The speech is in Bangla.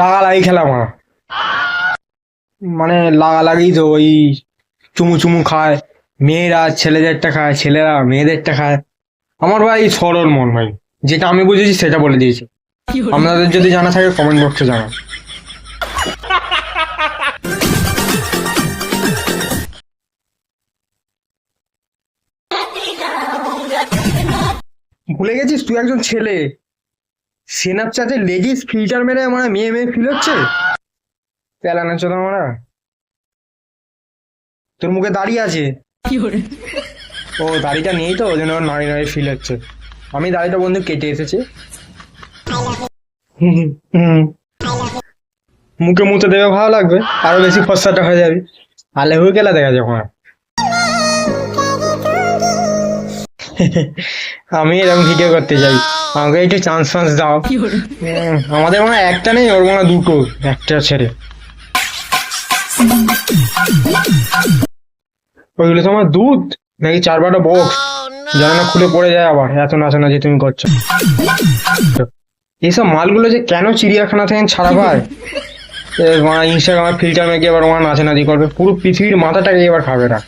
লাগালাগি খেলা মা মানে লাগালাগি তো ওই চুমু চুমু খায়, মেয়েরা ছেলেদেরটা খায়, ছেলেরা মেয়েদেরটা খায়। আমার ভাই সরল মন ভাই, যেটা আমি বুঝেছি সেটা বলে দিয়েছি। আপনাদের যদি জানা থাকে কমেন্ট বক্সে জানান। ভুলে গেছিস? তুই একজন ছেলে। স্ন্যাপচ্যাটে লেগিস ফিল্টার মেরে আমার মেয়ে মেয়ে ফিল হচ্ছে? পেলা না চলো আমরা। তোর মুখে দাড়ি আছে? ও দাড়িটা নেই তো ওই জন্য নাড়ি নাড়ি ফিল হচ্ছে। আমি দাড়িটা বন্ধু কেটে এসেছি। মুখে মুতে দেবে ভালো লাগবে। আরও বেশি ফসাটা হয়ে যাবে। আলে হয়ে গেলে দেখা যাবে আমার। আমি এরকম ভিডিও করতে চাই আমাকে একটু চান্স ফান্স দাও। আমাদের মনে হয় একটা নেই ওর মনে হয় দুটো একটা ছেড়ে। ওইগুলো তোমার দুধ নাকি চার বারোটা বক্স যেন না খুলে পড়ে যায় আবার এত নাচানাচি তুমি করছ। এইসব মালগুলো যে কেন চিড়িয়াখানা থেকে ছাড়া পায়? ইনস্টাগ্রামে ফিল্টার মেকে এবার ওরা নাচানাচি করবে পুরো পৃথিবীর মাথাটাকে এবার খাবে না।